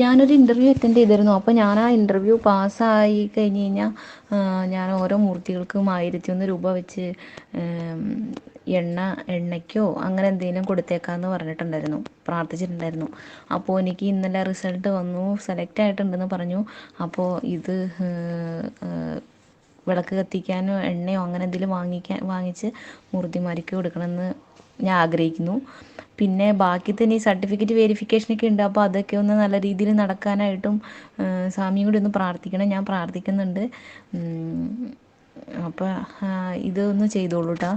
ഞാനൊരു interview attend ചെയ്തിരുന്നു. അപ്പോൾ ഞാൻ ആ ഇന്റർവ്യൂ പാസ്സായി കഴിഞ്ഞ് കഴിഞ്ഞാൽ ഞാൻ ഓരോ മൂർത്തികൾക്കും ആയിരത്തി ഒന്ന് രൂപ വെച്ച് എണ്ണ എണ്ണയ്ക്കോ അങ്ങനെ എന്തെങ്കിലും കൊടുത്തേക്കാന്ന് പറഞ്ഞിട്ടുണ്ടായിരുന്നു. പ്രാർത്ഥിച്ചിട്ടുണ്ടായിരുന്നു. അപ്പോൾ എനിക്ക് ഇന്നലെ റിസൾട്ട് വന്നു. സെലക്ട് ആയിട്ടുണ്ടെന്ന് പറഞ്ഞു. അപ്പോൾ ഇത് വിളക്ക് കത്തിക്കാനോ എണ്ണയോ അങ്ങനെ എന്തെങ്കിലും വാങ്ങിക്കാൻ വാങ്ങിച്ച് മൂർത്തിമാരിക്ക് കൊടുക്കണമെന്ന് ഞാൻ ആഗ്രഹിക്കുന്നു. പിന്നെ ബാക്കി തന്നെ ഈ സർട്ടിഫിക്കറ്റ് വെരിഫിക്കേഷനൊക്കെ ഉണ്ട്. അപ്പോൾ അതൊക്കെ ഒന്ന് നല്ല രീതിയിൽ നടക്കാനായിട്ടും സ്വാമിയും കൂടി ഒന്ന് പ്രാർത്ഥിക്കണം. ഞാൻ പ്രാർത്ഥിക്കുന്നുണ്ട്. അപ്പോൾ ഇതൊന്ന് ചെയ്തോളൂ കേട്ടോ